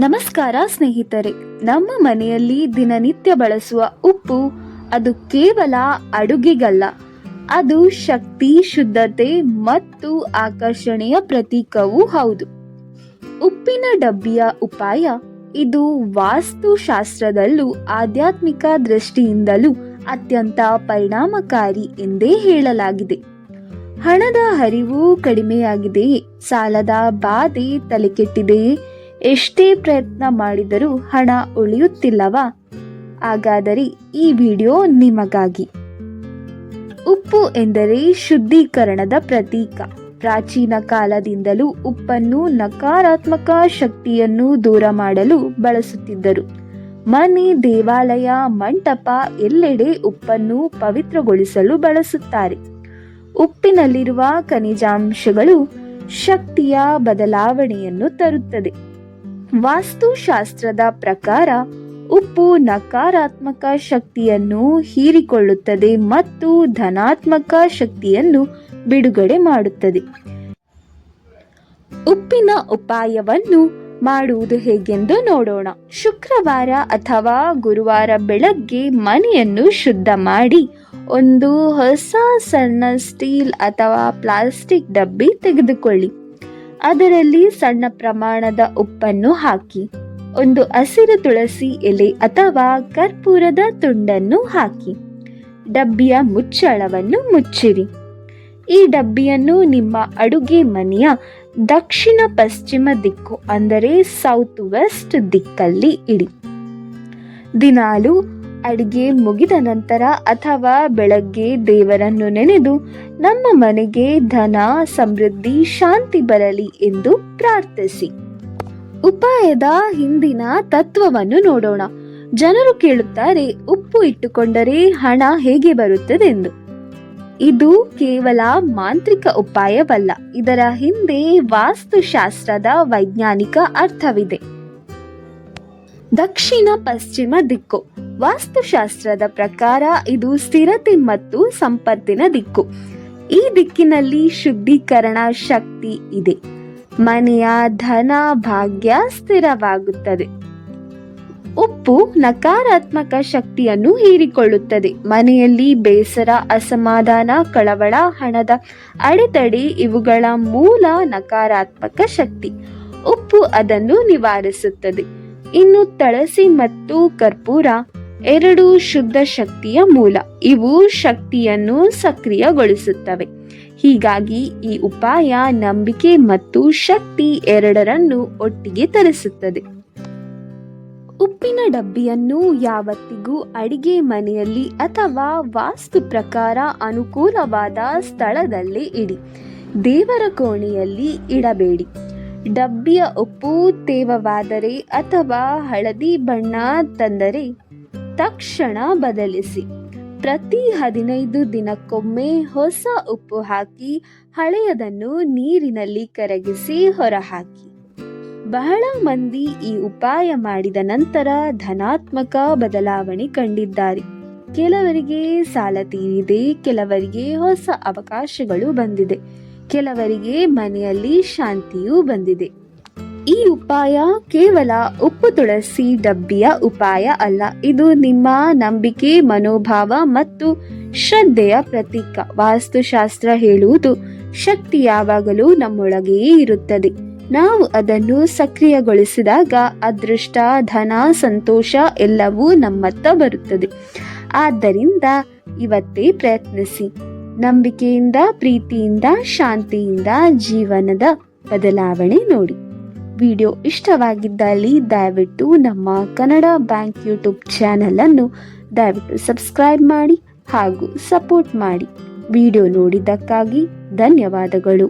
ನಮಸ್ಕಾರ ಸ್ನೇಹಿತರೆ, ನಮ್ಮ ಮನೆಯಲ್ಲಿ ದಿನನಿತ್ಯ ಬಳಸುವ ಉಪ್ಪು ಅದು ಕೇವಲ ಅಡುಗೆಗಲ್ಲ. ಅದು ಶಕ್ತಿ, ಶುದ್ಧತೆ ಮತ್ತು ಆಕರ್ಷಣೆಯ ಪ್ರತೀಕವೂ ಹೌದು. ಉಪ್ಪಿನ ಡಬ್ಬಿಯ ಉಪಾಯ, ಇದು ವಾಸ್ತುಶಾಸ್ತ್ರದಲ್ಲೂ ಆಧ್ಯಾತ್ಮಿಕ ದೃಷ್ಟಿಯಿಂದಲೂ ಅತ್ಯಂತ ಪರಿಣಾಮಕಾರಿ ಎಂದೇ ಹೇಳಲಾಗಿದೆ. ಹಣದ ಹರಿವು ಕಡಿಮೆಯಾಗಿದೆಯೇ, ಸಾಲದ ಬಾಧೆ ತಲೆಕೆಟ್ಟಿದೆಯೇ ಎಷ್ಟೇ ಪ್ರಯತ್ನ ಮಾಡಿದರೂ ಹಣ ಉಳಿಯುತ್ತಿಲ್ಲವಾ? ಹಾಗಾದರೆ ಈ ವಿಡಿಯೋ ನಿಮಗಾಗಿ. ಉಪ್ಪು ಎಂದರೆ ಶುದ್ಧೀಕರಣದ ಪ್ರತೀಕ. ಪ್ರಾಚೀನ ಕಾಲದಿಂದಲೂ ಉಪ್ಪನ್ನು ನಕಾರಾತ್ಮಕ ಶಕ್ತಿಯನ್ನು ದೂರ ಮಾಡಲು ಬಳಸುತ್ತಿದ್ದರು. ಮನೆ, ದೇವಾಲಯ, ಮಂಟಪ ಎಲ್ಲೆಡೆ ಉಪ್ಪನ್ನು ಪವಿತ್ರಗೊಳಿಸಲು ಬಳಸುತ್ತಾರೆ. ಉಪ್ಪಿನಲ್ಲಿರುವ ಖನಿಜಾಂಶಗಳು ಶಕ್ತಿಯ ಬದಲಾವಣೆಯನ್ನು ತರುತ್ತದೆ. ವಾಸ್ತುಶಾಸ್ತ್ರದ ಪ್ರಕಾರ ಉಪ್ಪು ನಕಾರಾತ್ಮಕ ಶಕ್ತಿಯನ್ನು ಹೀರಿಕೊಳ್ಳುತ್ತದೆ ಮತ್ತು ಧನಾತ್ಮಕ ಶಕ್ತಿಯನ್ನು ಬಿಡುಗಡೆ ಮಾಡುತ್ತದೆ. ಉಪ್ಪಿನ ಉಪಾಯವನ್ನು ಮಾಡುವುದು ಹೇಗೆಂದು ನೋಡೋಣ. ಶುಕ್ರವಾರ ಅಥವಾ ಗುರುವಾರ ಬೆಳಗ್ಗೆ ಮನೆಯನ್ನು ಶುದ್ಧ ಮಾಡಿ ಒಂದು ಹೊಸ ಸಣ್ಣ ಸ್ಟೀಲ್ ಅಥವಾ ಪ್ಲಾಸ್ಟಿಕ್ ಡಬ್ಬಿ ತೆಗೆದುಕೊಳ್ಳಿ. ಅದರಲ್ಲಿ ಸಣ್ಣ ಪ್ರಮಾಣದ ಉಪ್ಪನ್ನು ಹಾಕಿ. ಒಂದು ಹಸಿರು ತುಳಸಿ ಎಲೆ ಅಥವಾ ಕರ್ಪೂರದ ತುಂಡನ್ನು ಹಾಕಿ. ಡಬ್ಬಿಯ ಮುಚ್ಚಳವನ್ನು ಮುಚ್ಚಿರಿ. ಈ ಡಬ್ಬಿಯನ್ನು ನಿಮ್ಮ ಅಡುಗೆ ಮನೆಯ ದಕ್ಷಿಣ ಪಶ್ಚಿಮ ದಿಕ್ಕು, ಅಂದರೆ ಸೌತ್ ವೆಸ್ಟ್ ದಿಕ್ಕಲ್ಲಿ ಇಡಿ. ದಿನಾಲು ಅಡಿಗೆ ಮುಗಿದ ನಂತರ ಅಥವಾ ಬೆಳಗ್ಗೆ ದೇವರನ್ನು ನೆನೆದು ನಮ್ಮ ಮನೆಗೆ ಧನ, ಸಮೃದ್ಧಿ, ಶಾಂತಿ ಬರಲಿ ಎಂದು ಪ್ರಾರ್ಥಿಸಿ. ಉಪಾಯದ ಹಿಂದಿನ ತತ್ವವನ್ನು ನೋಡೋಣ. ಜನರು ಕೇಳುತ್ತಾರೆ, ಉಪ್ಪು ಇಟ್ಟುಕೊಂಡರೆ ಹಣ ಹೇಗೆ ಬರುತ್ತದೆಂದು. ಇದು ಕೇವಲ ಮಾಂತ್ರಿಕ ಉಪಾಯವಲ್ಲ, ಇದರ ಹಿಂದೆ ವಾಸ್ತುಶಾಸ್ತ್ರದ ವೈಜ್ಞಾನಿಕ ಅರ್ಥವಿದೆ. ದಕ್ಷಿಣ ಪಶ್ಚಿಮ ದಿಕ್ಕು. ವಾಸ್ತುಶಾಸ್ತ್ರದ ಪ್ರಕಾರ ಇದು ಸ್ಥಿರತೆ ಮತ್ತು ಸಂಪತ್ತಿನ ದಿಕ್ಕು. ಈ ದಿಕ್ಕಿನಲ್ಲಿ ಶುದ್ಧೀಕರಣ ಶಕ್ತಿ ಇದೆ. ಮನೆಯ ಧನ ಭಾಗ್ಯ ಸ್ಥಿರವಾಗುತ್ತದೆ. ಉಪ್ಪು ನಕಾರಾತ್ಮಕ ಶಕ್ತಿಯನ್ನು ಹೀರಿಕೊಳ್ಳುತ್ತದೆ. ಮನೆಯಲ್ಲಿ ಬೇಸರ, ಅಸಮಾಧಾನ, ಕಳವಳ, ಹಣದ ಅಡೆತಡೆ ಇವುಗಳ ಮೂಲ ನಕಾರಾತ್ಮಕ ಶಕ್ತಿ. ಉಪ್ಪು ಅದನ್ನು ನಿವಾರಿಸುತ್ತದೆ. ಇನ್ನು ತಳಸಿ ಮತ್ತು ಕರ್ಪೂರ ಎರಡು ಶುದ್ಧ ಶಕ್ತಿಯ ಮೂಲ. ಇವು ಶಕ್ತಿಯನ್ನು ಸಕ್ರಿಯಗೊಳಿಸುತ್ತವೆ. ಹೀಗಾಗಿ ಈ ಉಪಾಯ ನಂಬಿಕೆ ಮತ್ತು ಶಕ್ತಿ ಎರಡರನ್ನು ಒಟ್ಟಿಗೆ ತರಿಸುತ್ತದೆ. ಉಪ್ಪಿನ ಡಬ್ಬಿಯನ್ನು ಯಾವತ್ತಿಗೂ ಅಡಿಗೆ ಮನೆಯಲ್ಲಿ ಅಥವಾ ವಾಸ್ತು ಪ್ರಕಾರ ಅನುಕೂಲವಾದ ಸ್ಥಳದಲ್ಲಿ ಇಡಿ. ದೇವರ ಕೋಣೆಯಲ್ಲಿ ಇಡಬೇಡಿ. ಡಬ್ಬಿಯ ಉಪ್ಪು ತೇವವಾದರೆ ಅಥವಾ ಹಳದಿ ಬಣ್ಣ ತಂದರೆ ತಕ್ಷಣ ಬದಲಿಸಿ. ಪ್ರತಿ ಹದಿನೈದು ದಿನಕ್ಕೊಮ್ಮೆ ಹೊಸ ಉಪ್ಪು ಹಾಕಿ ಹಳೆಯದನ್ನು ನೀರಿನಲ್ಲಿ ಕರಗಿಸಿ ಹೊರಹಾಕಿ. ಬಹಳ ಮಂದಿ ಈ ಉಪಾಯ ಮಾಡಿದ ನಂತರ ಧನಾತ್ಮಕ ಬದಲಾವಣೆ ಕಂಡಿದ್ದಾರೆ. ಕೆಲವರಿಗೆ ಸಾಲ ತೀರಿದೆ, ಕೆಲವರಿಗೆ ಹೊಸ ಅವಕಾಶಗಳು ಬಂದಿದೆ. ಕೆಲವರಿಗೆ ಮನೆಯಲ್ಲಿ ಶಾಂತಿಯೂ ಬಂದಿದೆ. ಈ ಉಪಾಯ ಕೇವಲ ಉಪ್ಪು ತುಳಸಿ ಡಬ್ಬಿಯ ಉಪಾಯ ಅಲ್ಲ, ಇದು ನಿಮ್ಮ ನಂಬಿಕೆ, ಮನೋಭಾವ ಮತ್ತು ಶ್ರದ್ಧೆಯ ಪ್ರತೀಕ. ವಾಸ್ತುಶಾಸ್ತ್ರ ಹೇಳುವುದು ಶಕ್ತಿ ಯಾವಾಗಲೂ ನಮ್ಮೊಳಗೆಯೇ ಇರುತ್ತದೆ. ನಾವು ಅದನ್ನು ಸಕ್ರಿಯಗೊಳಿಸಿದಾಗ ಅದೃಷ್ಟ, ಧನ, ಸಂತೋಷ ಎಲ್ಲವೂ ನಮ್ಮತ್ತ ಬರುತ್ತದೆ. ಆದ್ದರಿಂದ ಇವತ್ತೇ ಪ್ರಯತ್ನಿಸಿ. ನಂಬಿಕೆಯಿಂದ, ಪ್ರೀತಿಯಿಂದ, ಶಾಂತಿಯಿಂದ ಜೀವನದ ಬದಲಾವಣೆ ನೋಡಿ. ವಿಡಿಯೋ ಇಷ್ಟವಾಗಿದ್ದಲ್ಲಿ ದಯವಿಟ್ಟು ನಮ್ಮ ಕನ್ನಡ ಬ್ಯಾಂಕ್ ಯೂಟ್ಯೂಬ್ ಚಾನಲನ್ನು ದಯವಿಟ್ಟು ಸಬ್ಸ್ಕ್ರೈಬ್ ಮಾಡಿ ಹಾಗೂ ಸಪೋರ್ಟ್ ಮಾಡಿ. ವಿಡಿಯೋ ನೋಡಿದ್ದಕ್ಕಾಗಿ ಧನ್ಯವಾದಗಳು.